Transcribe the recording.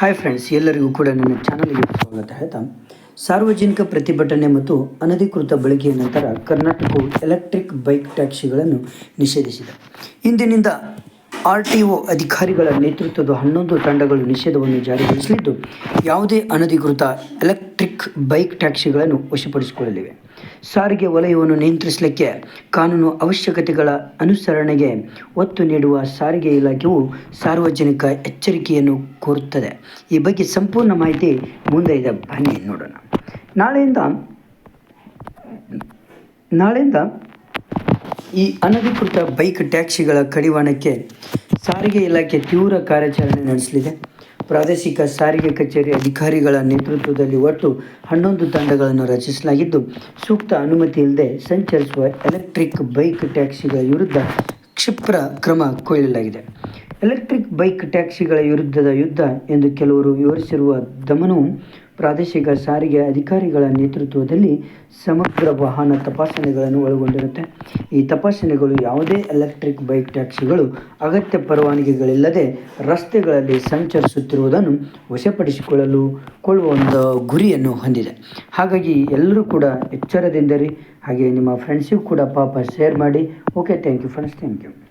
Hi friends ಎಲ್ಲರಿಗೂ ಕೂಡ ನನ್ನ ಚಾನಲ್ಗೆ ಸ್ವಾಗತ. ಆಯಿತಾ? ಸಾರ್ವಜನಿಕ ಪ್ರತಿಭಟನೆ ಮತ್ತು ಅನಧಿಕೃತ ಬಳಕೆಯ ನಂತರ ಕರ್ನಾಟಕವು ಎಲೆಕ್ಟ್ರಿಕ್ ಬೈಕ್ ಟ್ಯಾಕ್ಸಿಗಳನ್ನು ನಿಷೇಧಿಸಿದೆ. ಇಂದಿನಿಂದ ಆರ್ ಟಿ ಒ ಅಧಿಕಾರಿಗಳ ನೇತೃತ್ವದ ಹನ್ನೊಂದು ತಂಡಗಳು ನಿಷೇಧವನ್ನು ಜಾರಿಗೊಳಿಸಲಿದ್ದು, ಯಾವುದೇ ಅನಧಿಕೃತ ಎಲೆಕ್ಟ್ರಿಕ್ ಬೈಕ್ ಟ್ಯಾಕ್ಸಿಗಳನ್ನು ವಶಪಡಿಸಿಕೊಳ್ಳಲಿವೆ. ಸಾರಿಗೆ ವಲಯವನ್ನು ನಿಯಂತ್ರಿಸಲಿಕ್ಕೆ ಕಾನೂನು ಅವಶ್ಯಕತೆಗಳ ಅನುಸರಣೆಗೆ ಒತ್ತು ನೀಡುವ ಸಾರಿಗೆ ಇಲಾಖೆಯು ಸಾರ್ವಜನಿಕ ಎಚ್ಚರಿಕೆಯನ್ನು ಕೋರುತ್ತದೆ. ಈ ಬಗ್ಗೆ ಸಂಪೂರ್ಣ ಮಾಹಿತಿ ಮುಂದೆ ಇದೆ. ಬನ್ನಿ, ನೋಡೋಣ. ನಾಳೆಯಿಂದ ನಾಳೆಯಿಂದ ಈ ಅನಧಿಕೃತ ಬೈಕ್ ಟ್ಯಾಕ್ಸಿಗಳ ಕಡಿವಾಣಕ್ಕೆ ಸಾರಿಗೆ ಇಲಾಖೆ ತೀವ್ರ ಕಾರ್ಯಾಚರಣೆ ನಡೆಸಲಿದೆ. ಪ್ರಾದೇಶಿಕ ಸಾರಿಗೆ ಕಚೇರಿ ಅಧಿಕಾರಿಗಳ ನೇತೃತ್ವದಲ್ಲಿ ಒಟ್ಟು ಹನ್ನೊಂದು ತಂಡಗಳನ್ನು ರಚಿಸಲಾಗಿದ್ದು, ಸೂಕ್ತ ಅನುಮತಿ ಇಲ್ಲದೆ ಸಂಚರಿಸುವ ಎಲೆಕ್ಟ್ರಿಕ್ ಬೈಕ್ ಟ್ಯಾಕ್ಸಿಗಳ ವಿರುದ್ಧ ಕ್ಷಿಪ್ರ ಕ್ರಮ ಕೊಯ್ಯಲಾಗಿದೆ ಎಲೆಕ್ಟ್ರಿಕ್ ಬೈಕ್ ಟ್ಯಾಕ್ಸಿಗಳ ವಿರುದ್ಧದ ಯುದ್ಧ ಎಂದು ಕೆಲವರು ವಿವರಿಸಿರುವ ದಮನು ಪ್ರಾದೇಶಿಕ ಸಾರಿಗೆ ಅಧಿಕಾರಿಗಳ ನೇತೃತ್ವದಲ್ಲಿ ಸಮಗ್ರ ವಾಹನ ತಪಾಸಣೆಗಳನ್ನು ಒಳಗೊಂಡಿರುತ್ತೆ. ಈ ತಪಾಸಣೆಗಳು ಯಾವುದೇ ಎಲೆಕ್ಟ್ರಿಕ್ ಬೈಕ್ ಟ್ಯಾಕ್ಸಿಗಳು ಅಗತ್ಯ ಪರವಾನಗಿಗಳಿಲ್ಲದೆ ರಸ್ತೆಗಳಲ್ಲಿ ಸಂಚರಿಸುತ್ತಿರುವುದನ್ನು ವಶಪಡಿಸಿಕೊಳ್ಳಲು ಕೊಳ್ಳುವ ಒಂದು ಗುರಿಯನ್ನು ಹೊಂದಿದೆ. ಹಾಗಾಗಿ ಎಲ್ಲರೂ ಕೂಡ ಎಚ್ಚರದಿಂದರಿ. ಹಾಗೆ ನಿಮ್ಮ ಫ್ರೆಂಡ್ಸಿಗೂ ಕೂಡ ಪಾಪ ಶೇರ್ ಮಾಡಿ. Okay thank you friends thank you